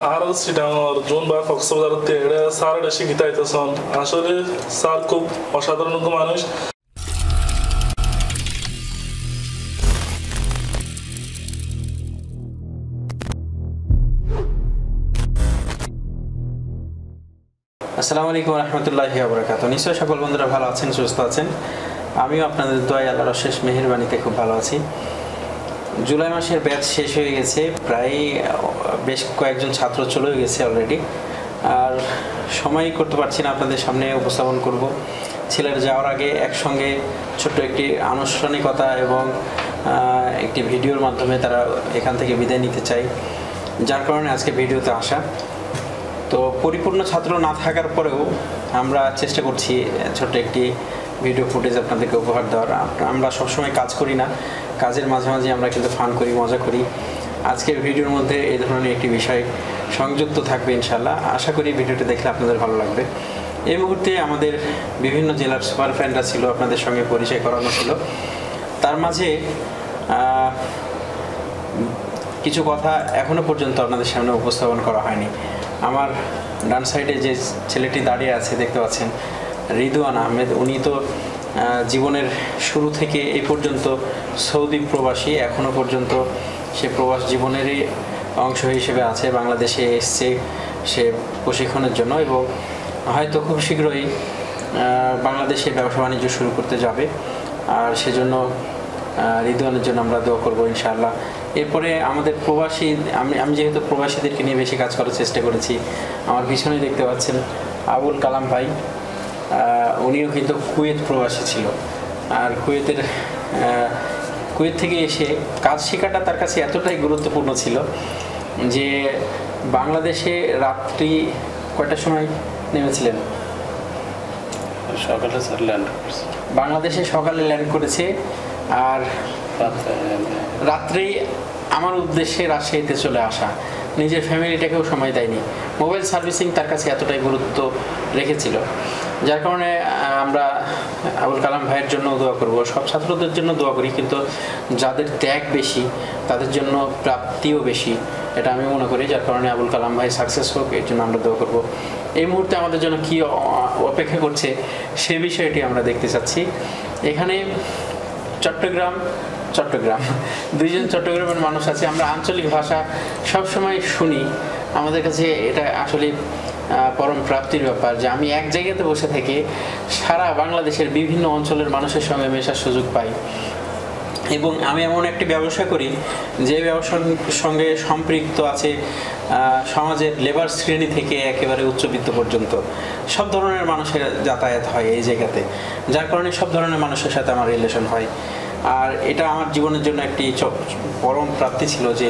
আর শ্রীডাঙ্গর June বা কক্সবাজার এটা sir এটা শিখিতে আসলে স্যার খুব অসাধারণ মানুষ আসসালামু আলাইকুম আবরাকাত নিশ্চয়ই সকল বন্ধুরা ভালো আছেন, সুস্থ আছেন। আমিও আপনাদের দোয়াই আল্লাহর অশেষ মেহেরবানিতে খুব ভালো আছি। জুলাই মাসের ব্যাচ শেষ হয়ে গেছে, প্রায় বেশ কয়েকজন ছাত্র চলেও গেছে অলরেডি আর সময় করতে পারছি না আপনাদের সামনে উপস্থাপন করব। ছেলের যাওয়ার আগে একসঙ্গে ছোট্ট একটি আনুষ্ঠানিকতা এবং একটি ভিডিওর মাধ্যমে তারা এখান থেকে বিদায় নিতে চাই। যার কারণে আজকে ভিডিওতে আসা। তো পরিপূর্ণ ছাত্র না থাকার পরেও আমরা চেষ্টা করছি ছোট্ট একটি ভিডিও ফুটেজ আপনাদেরকে উপহার দেওয়ার। আমরা সবসময় কাজ করি না। কাজের মাঝে মাঝে আমরা কিন্তু ফান করি, মজা করি। আজকের ভিডিওর মধ্যে এই ধরনের একটি বিষয় সংযুক্ত থাকবে ইনশাল্লাহ আশা করি ভিডিওটি দেখলে আপনাদের ভালো লাগবে। এই মুহূর্তে আমাদের বিভিন্ন জেলার সুপার ফ্যানরা ছিল, আপনাদের সঙ্গে পরিচয় করানো ছিল। তার মাঝে কিছু কথা এখনও পর্যন্ত আপনাদের সামনে উপস্থাপন করা হয়নি। আমার ডান সাইডে যে ছেলেটি দাঁড়িয়ে আছে, দেখতে পাচ্ছেন, রিদওয়ান আহমেদ। উনি তো জীবনের শুরু থেকে এই পর্যন্ত সৌদি প্রবাসী এখনও পর্যন্ত সে প্রবাস জীবনেরই অংশ হিসেবে আছে বাংলাদেশে এসছে সে প্রশিক্ষণের জন্য এবং হয়তো খুব শীঘ্রই বাংলাদেশে ব্যবসা বাণিজ্য শুরু করতে যাবে। আর সেজন্য আহ, রিদওয়ানের জন্য আমরা দোয়া করব ইনশাআল্লাহ। এরপরে আমাদের প্রবাসী আমি আমি যেহেতু প্রবাসীদেরকে নিয়ে বেশি কাজ করার চেষ্টা করেছি আমার পিছনে দেখতে পাচ্ছেন আবুল কালাম ভাই। উনিও কিন্তু কুয়েত প্রবাসী ছিল। আর কুয়েতের কুয়েত থেকে এসে কাজ শেখাটা তার কাছে এতটাই গুরুত্বপূর্ণ ছিল যে বাংলাদেশে রাত্রি কয়টার সময় নেমেছিলেন? সকালে ল্যান্ড বাংলাদেশে সকালে ল্যান্ড করেছে আর রাত্রে রাত্রেই আমার উদ্দেশ্যে রাজশাহীতে চলে আসা। নিজের ফ্যামিলিটাকেও সময় দেয়নি। মোবাইল সার্ভিসিং তার কাছে এতটাই গুরুত্ব রেখেছিল। যার কারণে আমরা আবুল কালাম ভাইয়ের জন্য দোয়া করব। সব ছাত্রদের জন্য দোয়া করি, কিন্তু যাদের ত্যাগ বেশি, তাদের জন্য প্রাপ্তিও বেশি, এটা আমি মনে করি। যার কারণে আবুল কালাম ভাই সাকসেস হোক, এর জন্য আমরা দোয়া করব। এই মুহূর্তে আমাদের জন্য কী অপেক্ষা করছে, সে বিষয়টি আমরা দেখতে চাচ্ছি। এখানে চট্টগ্রাম চট্টগ্রাম। দুইজন চট্টগ্রামের মানুষ আছে, আমরা আঞ্চলিক ভাষা সবসময় শুনি। আমাদের কাছে এটা আসলে পরম প্রাপ্তির ব্যাপার যে আমি এক জায়গাতে বসে থেকে সারা বাংলাদেশের বিভিন্ন অঞ্চলের মানুষের সঙ্গে মেশার সুযোগ পাই। এবং আমি এমন একটি ব্যবসা করি, যে ব্যবসার সঙ্গে সম্পৃক্ত আছে সমাজের লেবার শ্রেণি থেকে একেবারে উচ্চবিত্ত পর্যন্ত। সব ধরনের মানুষের যাতায়াত হয় এই জায়গাতে। যার কারণে সব ধরনের মানুষের সাথে আমার রিলেশন হয়। আর এটা আমার জীবনের জন্য একটি পরম প্রাপ্তি ছিল যে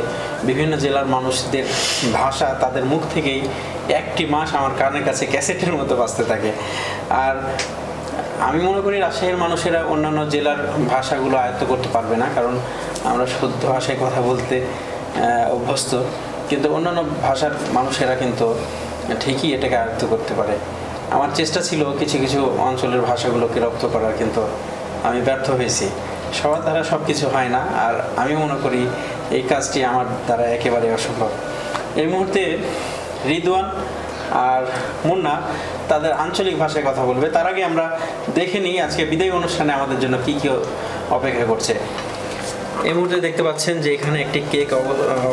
বিভিন্ন জেলার মানুষদের ভাষা তাদের মুখ থেকেই একটি মাস আমার কানের কাছে ক্যাসেটের মতো বাঁচতে থাকে। আর আমি মনে করি রাজশাহীর মানুষেরা অন্যান্য জেলার ভাষাগুলো আয়ত্ত করতে পারবে না, কারণ আমরা শুদ্ধ ভাষায় কথা বলতে অভ্যস্ত। কিন্তু অন্যান্য ভাষার মানুষেরা কিন্তু ঠিকই এটাকে আয়ত্ত করতে পারে। আমার চেষ্টা ছিল কিছু কিছু অঞ্চলের ভাষাগুলোকে রপ্ত করার, কিন্তু আমি ব্যর্থ হয়েছি। সবার দ্বারা সব কিছু হয় না, আর আমি মনে করি এই কাজটি আমার দ্বারা একেবারে অসম্ভব। এই মুহূর্তে রিদওয়ান আর মুন্না তাদের আঞ্চলিক ভাষায় কথা বলবে। তার আগে আমরা দেখে নিই আজকে বিদায় অনুষ্ঠানে আমাদের জন্য কি কি অপেক্ষা করছে। এই মুহূর্তে দেখতে পাচ্ছেন যে এখানে একটি কেক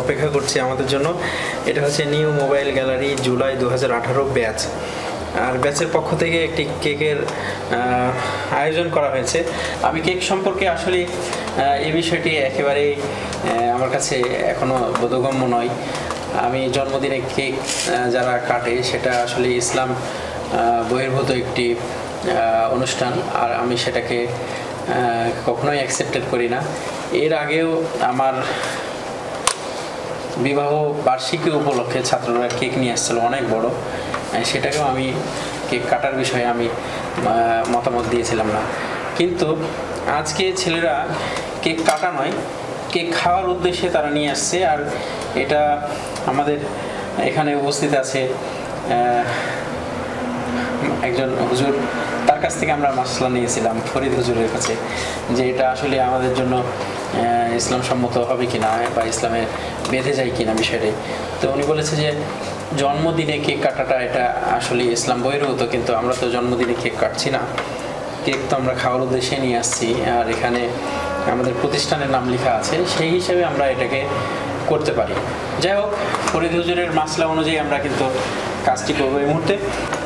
অপেক্ষা করছে আমাদের জন্য। এটা হচ্ছে নিউ মোবাইল গ্যালারি জুলাই দু হাজার আঠারো ব্যাচ। আর ব্যাচের পক্ষ থেকে একটি কেকের আয়োজন করা হয়েছে। আমি কেক সম্পর্কে আসলে এই বিষয়টি একেবারেই আমার কাছে এখনও বোধগম্য নয়। আমি জন্মদিনে কেক যারা কাটে, সেটা আসলে ইসলাম বহির্ভূত একটি অনুষ্ঠান। আর আমি সেটাকে কখনোই অ্যাকসেপ্টেড করি না। এর আগেও আমার বিবাহ বার্ষিকী উপলক্ষে ছাত্ররা কেক নিয়ে আসছিল, অনেক বড়। সেটাকেও আমি কেক কাটার বিষয়ে আমি মতামত দিয়েছিলাম না। কিন্তু আজকে ছেলেরা কেক কাটা নয়, কেক খাওয়ার উদ্দেশ্যে তারা নিয়ে আসছে আর এটা আমাদের এখানে উপস্থিত আছে একজন হুজুর। তার কাছ থেকে আমরা মাসলা নিয়েছিলাম, ফরিদ হুজুরের কাছে, যে এটা আসলে আমাদের জন্য ইসলাম সম্মত হবে কিনা বা ইসলামে বেঁধে যায় কিনা বিষয়টাই তো তো উনি বলেছে যে জন্মদিনে কেক কাটাটা এটা আসলে ইসলাম বইয়ের হতো কিন্তু আমরা তো জন্মদিনে কেক কাটছি না। কেক তো আমরা খাওয়ার উদ্দেশ্যে নিয়ে আসছি, আর এখানে আমাদের প্রতিষ্ঠানের নাম লেখা আছে, সেই হিসেবে আমরা এটাকে করতে পারি। যাই হোক, ফরিদ হুজুরের মাসলা অনুযায়ী আমরা কিন্তু কাজটি করব এই মুহূর্তে।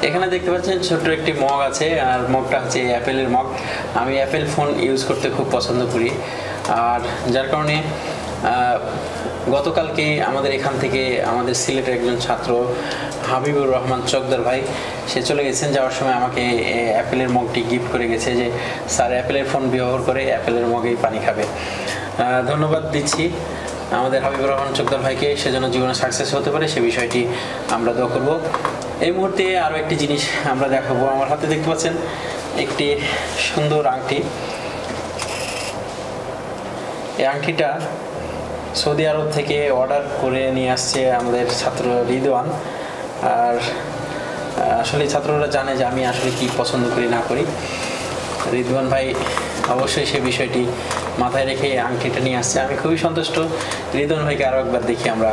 এখানে দেখতে পাচ্ছেন ছোট্ট একটি মগ আছে, আর মগটা হচ্ছে অ্যাপেলের মগ। আমি অ্যাপেল ফোন ইউজ করতে খুব পছন্দ করি, আর যার কারণে গতকালকে আমাদের এখান থেকে আমাদের সিলেটের একজন ছাত্র, হাবিবুর রহমান চকদার ভাই, সে চলে গেছেন। যাওয়ার সময় আমাকে অ্যাপেলের মগটি গিফট করে গেছে যে, স্যার, অ্যাপেলের ফোন ব্যবহার করে অ্যাপেলের মগেই পানি খাবে। ধন্যবাদ দিচ্ছি আমাদের হাবিবুর রহমান চকদার ভাইকে। সেজন্য জীবনে সাকসেস হতে পারে, সে বিষয়টি আমরা দোয়া করব। এই মুহূর্তে আরও একটি জিনিস আমরা দেখাবো। আমার হাতে দেখতে পাচ্ছেন একটি সুন্দর আংটি। এই আংটিটা সৌদি আরব থেকে অর্ডার করে নিয়ে আসছে আমাদের ছাত্র রিদওয়ান। আর আসলে ছাত্ররা জানে যে আমি আসলে কি পছন্দ করি, না করি। রিদওয়ান ভাই অবশ্যই সে বিষয়টি মাথায় রেখে আংটিটা নিয়ে আসছে। আমি খুবই সন্তুষ্ট। রিদওয়ান ভাইকে আরও একবার দেখি আমরা।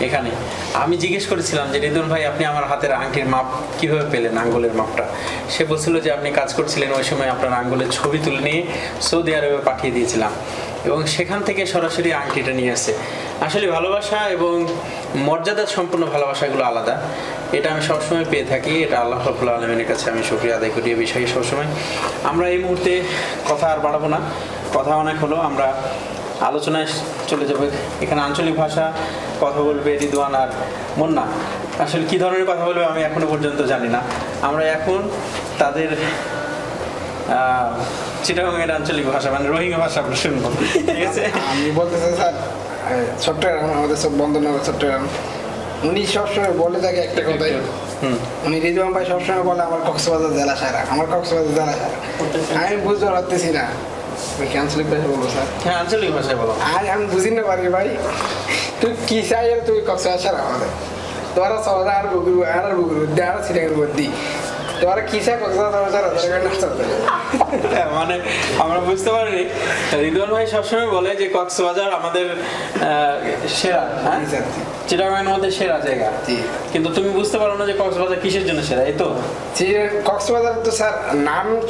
এখানে। আমি জিজ্ঞেস করেছিলাম যে রিদন ভাই, আপনি আমার হাতের আংটির মাপ কীভাবে পেলেন, আঙ্গুলের মাপটা? সে বলছিল যে, আপনি কাজ করছিলেন ওই সময় আপনার আঙ্গুলের ছবি তুলে নিয়ে সৌদি আরবে পাঠিয়ে দিয়েছিলাম এবং সেখান থেকে সরাসরি আংটিটা নিয়ে আসে। আসলে ভালোবাসা এবং মর্যাদা সম্পূর্ণ ভালোবাসাগুলো আলাদা। এটা আমি সবসময় পেয়ে থাকি। এটা আল্লাহ রবুল্লা আলমিনের কাছে আমি শুক্রিয়া আদায় করি এই বিষয়ে সবসময়। আমরা এই মুহূর্তে কথা আর বাড়াবো না। কথা অনেক হলো। আমরা আলোচনায় চলে যাবে। এখানে আঞ্চলিক ভাষা কথা বলবে রিদওয়ান আর মুন্না। আসলে কি ধরনের কথা বলবে আমি এখনও পর্যন্ত জানি না। আমরা এখন তাদের চিটাগাংয়ের আঞ্চলিক ভাষা মানে রোহিঙ্গা ভাষা আমরা শুনব। ঠিক আছে? আমি বলতে চাই স্যার চট্টগ্রাম আমাদের সব বন্ধনগর চট্টগ্রাম উনি সবসময় বলে থাকে একটা কথাই। হুম উনি রিজওয়ান ভাই সবসময় বলে আমার কক্সবাজার জেলা সারা আমার কক্সবাজার জেলা সারা। আমি বুঝতে পারতেছি না। আঞ্চলিক স্যার। হ্যাঁ আঞ্চলিক ভাষায় বলো। আজ আমি বুঝি না পারি ভাই। তুই কি চাই আর তুই কক্সবাজার সারা আমাদের? তোরা আর আর আর তোরা কি চাই হ্যাঁ, মানে আমরা বুঝতে পারিনি। রিদওয়ান ভাই সবসময় বলে যে কক্সবাজার আমাদের আহ, সেরা হ্যাঁ। চিটাগাংয়ের মধ্যে সেরা জায়গা। জি। কিন্তু তুমি বুঝতে পারো না যে কক্সবাজার কিসের জন্য সেরা এই তো? যে কক্সবাজার তো স্যার নাম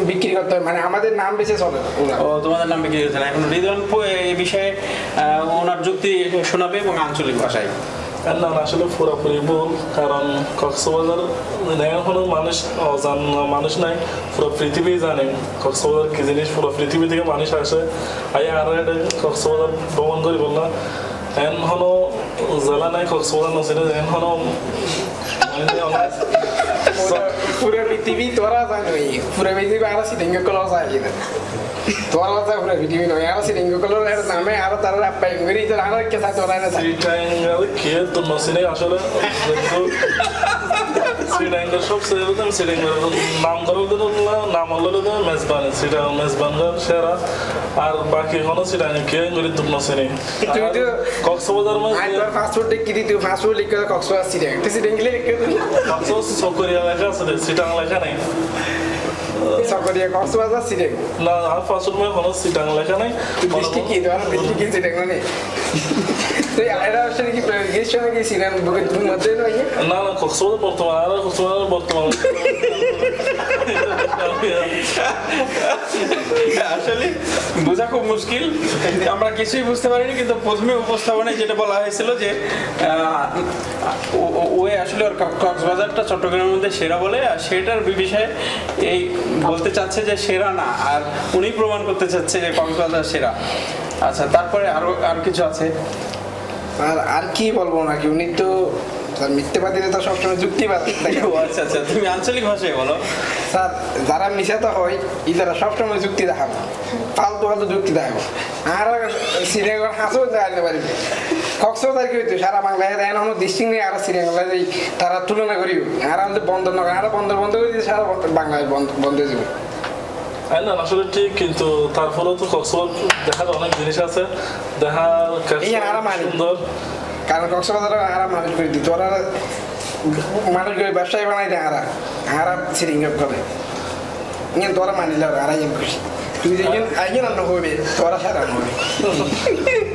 বিক্রি করতে হয় মানে আমাদের নাম বেশি চলে ও তোমাদের নাম বিক্রি না। এখন রিদওয়ান পু- এই বিষয়ে ওনার যুক্তি শোনাবে এবং আঞ্চলিক ভাষায়। না, আসলে পুরোপুরি ভুল কারণ কক্সবাজার এখনও মানুষ অজান মানুষ নাই পুরো পৃথিবী জানে। কক্সবাজার কি জিনিস পুরো পৃথিবী থেকে মানুষ আসে। আইয়া আর এটা কক্সবাজার ভ্রমণ করি বললাম এন হনো জেলা নাই কক্সবাজার নছিল এন হনো মানে অনেক পুরো- পুরো পৃথিবী তোরা জানো এই পুরো পৃথিবী আরও সিটিং কলর যায় না তোরা যায় পুরো পৃথিবী নয় আরও সিটিং কলর এর নামে আরও তারা আপ্যায়ন করি তো আরও কে সাথে ওরা না কে তো নসিনে আসলে শ্রীটাঙ্গাল সব সেরকম শ্রীটাঙ্গাল নাম ধরো নাম হলো মেজবান শ্রীটাঙ্গাল মেজবানগর সেরা। আর বাকি হলো শ্রীটাঙ্গাল কে? তো নসিনে কক্সবাজার মধ্যে ফাস্টফুড দেখি দি তুই ফাস্টফুড লিখে কক্সবাজার সিটিং তুই সিটিং লিখে কক্সবাজার সকরিয়া লেখা আছে শ্রীটাঙ্গাল লেখা নেই। সকরিয়া কক্সবাজার সিটিং না আর ফার্স্ট মে হলো শ্রীটাঙ্গাল লেখা নেই। দৃষ্টি কি? তোর দৃষ্টি কি? সিটিং মানে আয়রা আসলে কি গ্রীষ্ম কি সিনেন তুমি মধ্যে নয় না না কক্সবাজার বর্তমান আর বর্তমান আসলে বোঝা খুব মুশকিল আমরা কিছুই বুঝতে পারিনি কিন্তু প্রথমে উপস্থাপনায় যেটা বলা হয়েছিল যে আহ, ও- ও- ও আসলে ওর কক্সবাজারটা চট্টগ্রামের মধ্যে সেরা বলে আর সেটার বিষয়ে এই বলতে চাচ্ছে যে সেরা না আর উনি প্রমাণ করতে চাচ্ছে যে কক্সবাজার সেরা আচ্ছা তারপরে আরও আর কিছু আছে আর আর কি বলব নাকি? উনি তো স্যার মিথ্যেবাদীরা তো সবসময় যুক্তিবাদ ও আচ্ছা আচ্ছা তুমি আঞ্চলিক ভাষায় বলো। স্যার যারা মিশাতে হয় ইতারা সবসময় যুক্তি দেখাবো। ফালতু ফালতু যুক্তি দেখাবো। আর সিরিয়াল হাসও দেখাতে পারি। কক্সবাজার কি হইতো? সারা বাংলায় দেয় না দৃষ্টি নেই আর সিরিয়াল তারা তুলনা করি আর আমাদের বন্ধ না আর বন্ধ বন্ধ করে দিয়ে সারা বাংলায় বন্ধ বন্ধ হয়ে যাবে। না আসলে ঠিক কিন্তু তারপরেও তো কক্সবাজার দেখার অনেক জিনিস আছে। দেখার। সুন্দর। কারণ কক্সবাজার আর মানুষ করে দিত। ওরা মানুষ করে ব্যবসায়ী বানাই দেয় আরা আরা সিরিয়াল করে। ইয়ে তোরা মানিলে আর আরাই খুশি। তুই যেদিন আইন রান্না হবে তোরা সারা হবে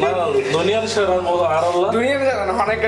না না দুনিয়ার সেরা আর আল্লাহ। দুনিয়ার জানা অনেক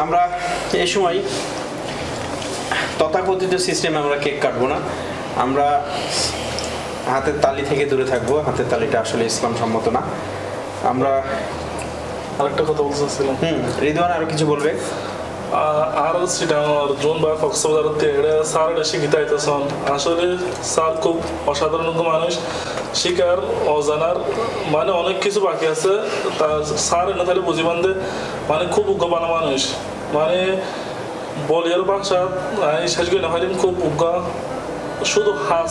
আমরা এই সময় তথাকথিত সিস্টেমে আমরা কেক কাটবো না। আমরা হাতের তালি থেকে দূরে থাকব। হাতের তালিটা আসলে ইসলাম সম্মত না। আমরা আরেকটা কথা বলতেছিলাম হুম রিদওয়ান আরও কিছু বলবে? আর সেটা জুন বা কক্সবাজার এটা স্যার এটা শিখিতে আইতেছেন আসলে স্যার খুব অসাধারণ মানুষ শিকার অজানার মানে অনেক কিছু বাকি আছে তার স্যার এনে তাহলে বুঝি বান্ধে মানে খুব উগ্রবান মানুষ মানে বলিয়ার ভাষা শেষ করে না খুব উগ্র শুধু হাস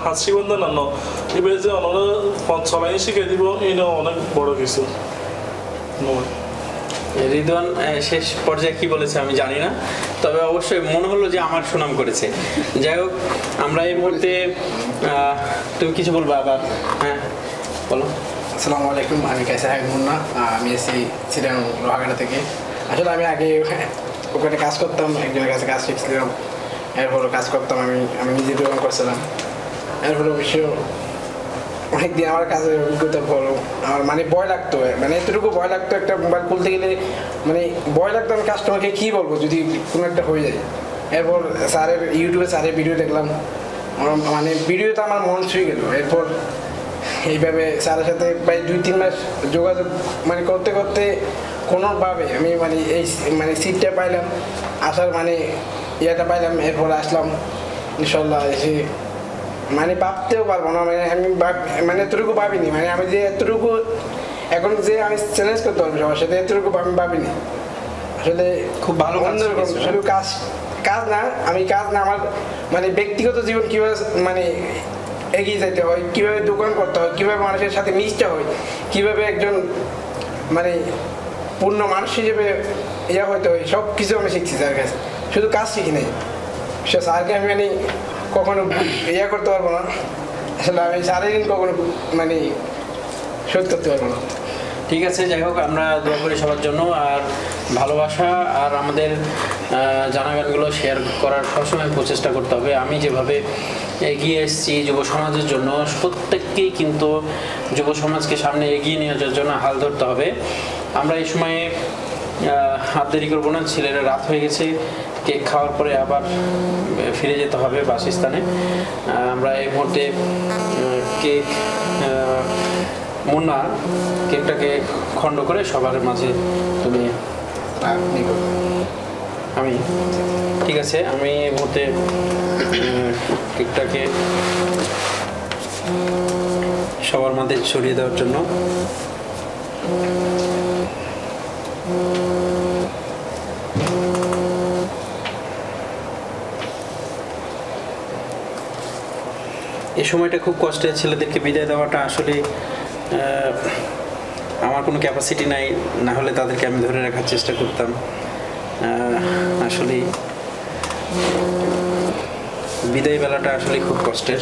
হাস শিবন্ধ না ন এবার যে অনরা চলাই শিখাই দিব ইনো অনেক বড় কিছু নয় রিদওয়ান শেষ পর্যায়ে কি বলেছে আমি জানি না। তবে অবশ্যই মনে হলো যে আমার সুনাম করেছে। যাই হোক আমরা এই মুহূর্তে তুমি কিছু বলবে আবার? হ্যাঁ বলো। আসসালামু আলাইকুম আমি কাইসার হাবিব মুন্না আমি এসেছি ছিলাম লোহাগাড়া থেকে। আসলে আমি আগে ওখানে কাজ করতাম একজনের কাছে কাজ শিখছিলাম। এরপরও কাজ করতাম আমি আমি নিজে দোকান করছিলাম। এরপর অবশ্য অনেকদিন আমার কাজের অভিজ্ঞতার পর আমার মানে ভয় লাগতো মানে এতটুকু ভয় লাগতো একটা মোবাইল খুলতে গেলে মানে ভয় লাগতো আমি কাস্টমারকে কী বলব, যদি কোনো একটা হয়ে যায়। এরপর স্যারের ইউটিউবে স্যারের ভিডিও দেখলাম মানে ভিডিওতে আমার মন ছুঁয়ে গেল। এরপর এইভাবে স্যারের সাথে প্রায় দুই, তিন মাস যোগাযোগ মানে করতে করতে কোনোভাবে আমি মানে এই মানে সিটটা পাইলাম, আসার মানে ইয়েটা পাইলাম, এরপর আসলাম, ইনশাল্লাহ এসে মানে ভাবতেও পারব না মানে আমি মানে এতটুকু ভাবিনি মানে আমি যে এতটুকু এখন যে আমি চ্যালেঞ্জ করতে পারব সবার সাথে এতটুকু আমি ভাবিনি। আসলে খুব ভালো অন্যরকম শুধু কাজ কাজ না আমি কাজ না আমার মানে ব্যক্তিগত জীবন কীভাবে মানে এগিয়ে যেতে হয় কীভাবে দোকান করতে হয় কীভাবে মানুষের সাথে মিশতে হয় কীভাবে একজন মানে পূর্ণ মানুষ হিসেবে ইয়া হতে হয় সব কিছু আমি শিখছি স্যার কাছে শুধু কাজ শিখি নাই। সে স্যারকে আমি মানে কখনো ইয়া করতে পারব না। আসলে আমি ঋণ কখনো মানে শোধ করতে পারব না। ঠিক আছে, যাই হোক, আমরা দোয়া করি সবার জন্য। আর ভালোবাসা আর আমাদের জানা গানগুলো শেয়ার করার সবসময় প্রচেষ্টা করতে হবে। আমি যেভাবে এগিয়ে এসেছি যুব সমাজের জন্য, প্রত্যেককেই কিন্তু যুব সমাজকে সামনে এগিয়ে নিয়ে যাওয়ার জন্য হাল ধরতে হবে। আমরা এই সময়ে হাত দেরি করব না, ছেলেরা রাত হয়ে গেছে। কেক খাওয়ার পরে আবার ফিরে যেতে হবে বাসস্থানে। আমরা এই মুহূর্তে কেক মুন্না কেকটাকে খণ্ড করে সবার মাঝে তুমি আমি, ঠিক আছে, আমি এই মুহূর্তে কেকটাকে সবার মাঝে ছড়িয়ে দেওয়ার জন্য এই সময়টা খুব কষ্টের ছেলেদেরকে বিদায় দেওয়াটা আসলে আমার কোনো ক্যাপাসিটি নাই, না হলে তাদেরকে আমি ধরে রাখার চেষ্টা করতাম। আসলে বিদায় বেলাটা আসলে খুব কষ্টের।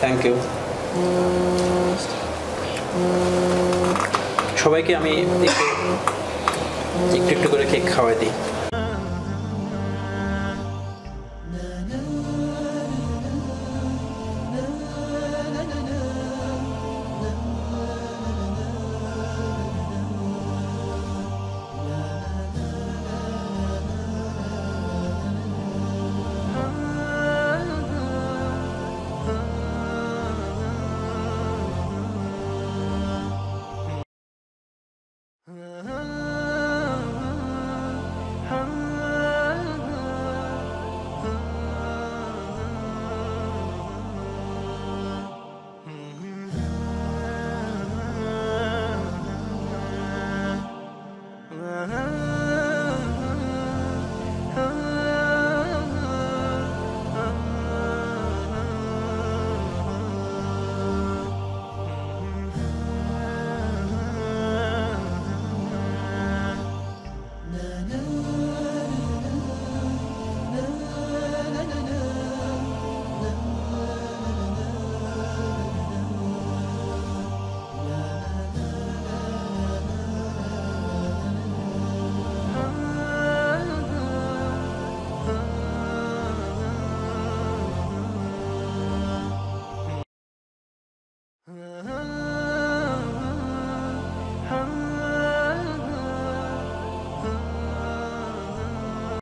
থ্যাংক ইউ সবাইকে আমি একটু একটু করে কেক খাওয়াই দিই।